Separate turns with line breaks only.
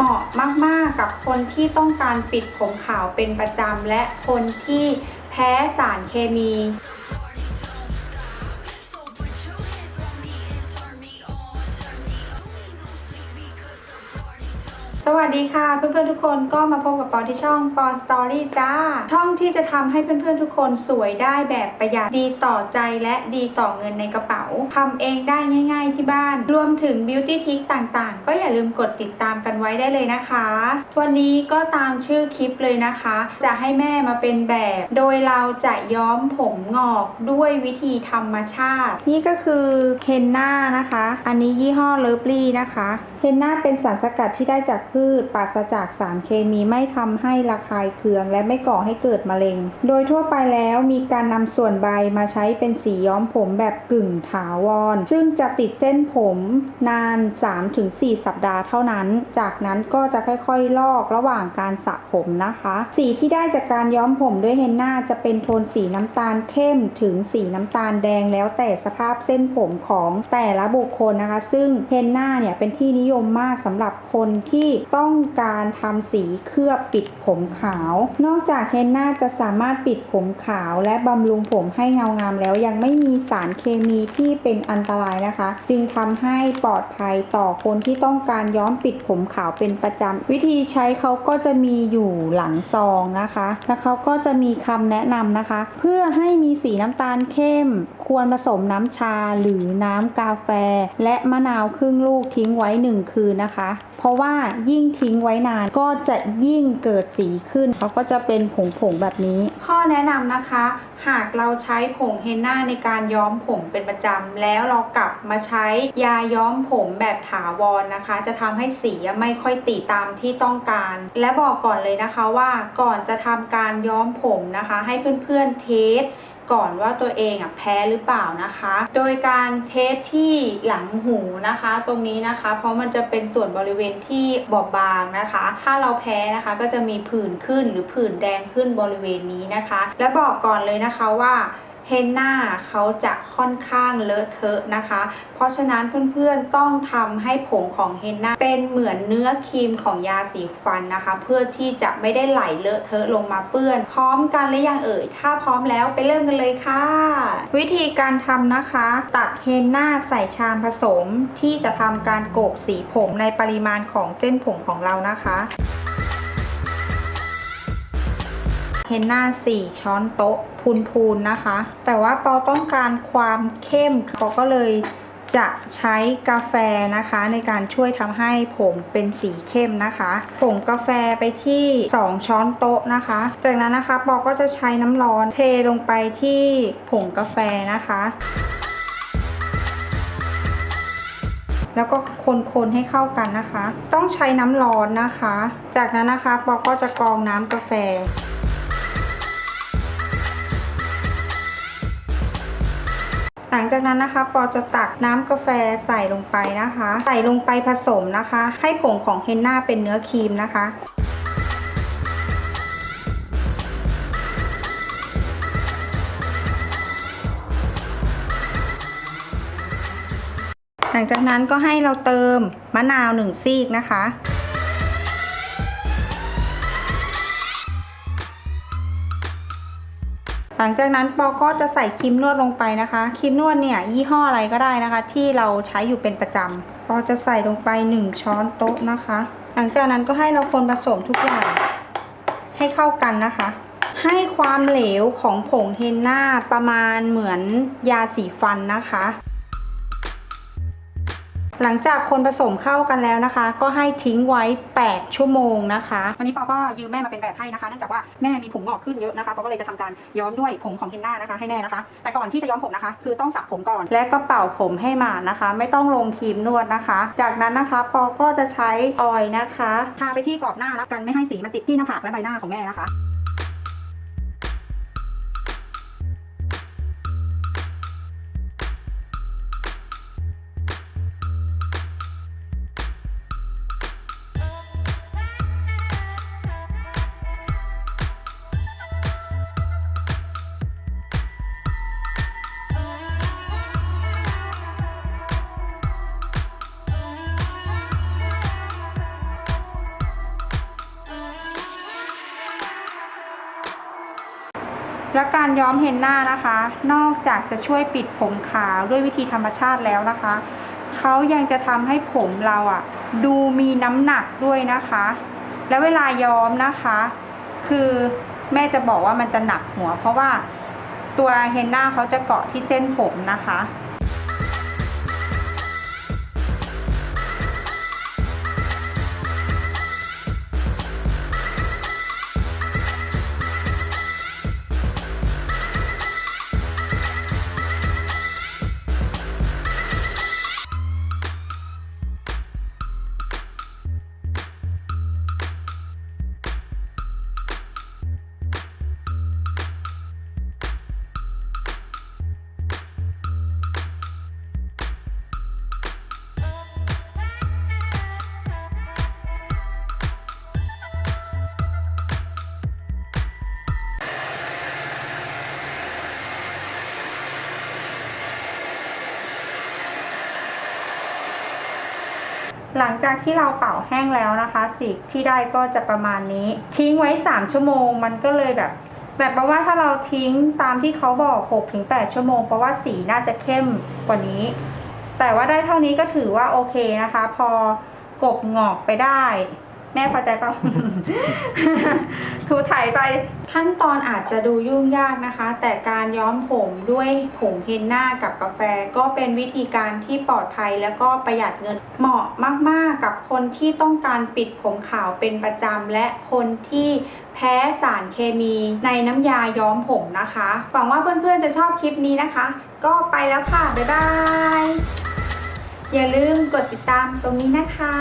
เหมาะมากๆกับคนที่ต้องการปิดผมขาวเป็นประจำและคนที่แพ้สารเคมี สวัสดีค่ะ เพื่อนๆทุกคนก็มาพบกับปอที่ช่องปอสตอรี่จ้า ช่องที่จะทำให้เพื่อนๆทุกคนสวยได้แบบประหยัดดีต่อใจและดีต่อเงินในกระเป๋าทำเองได้ง่าย ๆ ที่บ้าน รวมถึงบิวตี้ทิคต่างๆ ก็อย่าลืมกดติดตามกันไว้ได้เลยนะคะ วันนี้ก็ตามชื่อคลิปเลยนะคะ จะให้แม่มาเป็นแบบ โดยเราจะย้อมผมงอกด้วยวิธีธรรมชาติ นี่ก็คือเฮนน่านะคะ อันนี้ยี่ห้อเลิฟลี่นะคะเฮนน่าเป็นสารสกัดที่ได้จากพืช ปราศจากสารเคมีไม่ทำให้ระคายเคือง และไม่ก่อให้เกิดมะเร็ง โดยทั่วไปแล้วมีการนำส่วนใบมาใช้เป็นสีย้อมผมแบบกึ่งถาวร ซึ่งจะติดเส้นผมนาน 3-4 สัปดาห์เท่านั้น จากนั้นก็จะค่อยๆ ลอกระหว่างการสระผมนะคะ สีที่ได้จากการย้อมผมด้วยเฮนนาจะเป็นโทนสีน้ำตาลเข้มถึงสีน้ำตาลแดงแล้วแต่สภาพเส้นผมของแต่ละบุคคลนะคะ ซึ่งเฮนนาเนี่ยเป็นที่นิยมมากสำหรับคนที่ต้องการทำสีเคลือบปิดผมขาว นอกจากเฮนน่าจะสามารถปิดผมขาว และบำรุงผมให้เงางามแล้วยังไม่มีสารเคมีที่เป็นอันตรายนะคะ จึงทำให้ปลอดภัยต่อคนที่ต้องการย้อมปิดผมขาวเป็นประจำวิธีใช้เขาก็จะมีอยู่หลังซองนะคะ แล้วเขาก็จะมีคำแนะนำนะคะ เพื่อให้มีสีน้ำตาลเข้ม ควรผสมน้ำชาหรือน้ำกาแฟ และมะนาวครึ่งลูกทิ้งไว้1คืนนะคะ เพราะว่ายิ่ง่งทิ้งไว้นานก็จะยิ่งเกิดสีขึ้นเขาก็จะเป็นผงผงๆแบบนี้ ข้อแนะนำนะคะ หากเราใช้ผงเฮนน่าในการย้อมผมเป็นประจำแล้วเรากลับมาใช้ยาย้อมผมแบบถาวรนะคะ จะทำให้สีไม่ค่อยติดตามที่ต้องการ และบอกก่อนเลยนะคะว่าก่อนจะทำการย้อมผมนะคะ ให้เพื่อนๆเทส ก่อนว่าตัวเองอะแพ้หรือเปล่านะคะ โดยการเทสที่หลังหูนะคะ ตรงนี้นะคะ เพราะมันจะเป็นส่วนบริเวณที่บอบบางนะคะ ถ้าเราแพ้นะคะก็จะมีผื่นขึ้นหรือผื่นแดงขึ้นบริเวณนี้นะคะ และบอกก่อนเลยนะคะว่า เฮนน่าเขาจะค่อนข้างเลอะเทอะนะคะ เพราะฉะนั้นเพื่อนๆต้องทำให้ผงของเฮนน่าเป็นเหมือนเนื้อครีมของยาสีฟันนะคะ เพื่อที่จะไม่ได้ไหลเลอะเทอะลงมาเปื้อน พร้อมกันหรือยังเอ่ย ถ้าพร้อมแล้วไปเริ่มกันเลยค่ะ วิธีการทำนะคะ ตักเฮนน่าใส่ชามผสมที่จะทำการโกกสีผมในปริมาณของเส้นผมของเรานะคะ เฮนน่า4 ช้อนโต๊ะพูนๆนะคะ แต่ว่าปอต้องการความเข้มปอก็เลยจะใช้กาแฟนะคะ ในการช่วยทำให้ผมเป็นสีเข้มนะคะผงกาแฟไปที่ 2 ช้อนโต๊ะนะคะ จากนั้นนะคะปอก็จะใช้น้ำร้อนเทลงไปที่ผงกาแฟนะคะ แล้วก็คนๆให้เข้ากันนะคะ ต้องใช้น้ำร้อนนะคะ จากนั้นนะคะปอก็จะกรองน้ำกาแฟ หลังจากนั้นนะคะปอจะตักน้ำกาแฟใส่ลงไปนะคะ ใส่ลงไปผสมนะคะ ให้ผงของเฮนน่าเป็นเนื้อครีมนะคะหลังจากนั้นก็ให้เราเติมมะนาวหนึ่งซีกนะคะ หลังจากนั้นปอก็จะใส่ครีมนวดลงไปนะคะ ครีมนวดเนี่ยยี่ห้ออะไรก็ได้นะคะ ที่เราใช้อยู่เป็นประจำปอจะใส่ลงไป 1 ช้อนโต๊ะนะคะ หลังจากนั้นก็ให้เราคนผสมทุกอย่างให้เข้ากันนะคะ ให้ความเหลวของผงเฮนน่าประมาณเหมือนยาสีฟันนะคะ หลังจากคนผสมเข้ากันแล้วนะคะ ก็ให้ทิ้งไว้ 8 ชั่วโมงนะคะวันนี้ปอก็ยืมแม่มาเป็นแบบให้นะคะเนื่องจากว่าแม่มีผมงอกขึ้นเยอะนะคะปอก็เลยจะทำการย้อมด้วยผงของเฮนน่านะคะให้แม่นะคะ แต่ก่อนที่จะย้อมผมนะคะ คือต้องสระผมก่อน และก็เป่าผมให้หมาดนะคะ ไม่ต้องลงครีมนวดนะคะ จากนั้นนะคะปอก็จะใช้ออยล์นะคะทาไปที่กรอบหน้าแล้วกันไม่ให้สีมันติดที่หน้าผากและใบหน้าของแม่นะคะ และการย้อมเฮนน่านะคะ นอกจากจะช่วยปิดผมขาวด้วยวิธีธรรมชาติแล้วนะคะ เขายังจะทำให้ผมเราอะดูมีน้ำหนักด้วยนะคะ และเวลาย้อมนะคะ คือแม่จะบอกว่ามันจะหนักหัว เพราะว่าตัวเฮนน่าเขาจะเกาะที่เส้นผมนะคะ หลังจากที่เราเป่าแห้งแล้วนะคะสีที่ได้ก็จะประมาณนี้ ทิ้งไว้ 3 ชั่วโมงมันก็เลยแบบ แต่แปลว่าถ้าเราทิ้งตามที่เขาบอก 6-8 ชั่วโมงเพราะว่าสีน่าจะเข้มกว่านี้ แต่ว่าได้เท่านี้ก็ถือว่าโอเคนะคะ พอกบงอกไปได้ แม่พอใจเปล่า ถูถ่ายไปขั้นตอนอาจจะดูยุ่งยากนะคะ แต่การย้อมผมด้วยผงเฮนน่ากับกาแฟ ก็เป็นวิธีการที่ปลอดภัยแล้วก็ประหยัดเงินเหมาะมากๆกับคนที่ต้องการปิดผมขาวเป็นประจำและคนที่แพ้สารเคมีในน้ำยาย้อมผมนะคะ หวังว่าเพื่อนๆจะชอบคลิปนี้นะคะ ก็ไปแล้วค่ะ บ๊ายบาย อย่าลืมกดติดตามตรงนี้นะคะ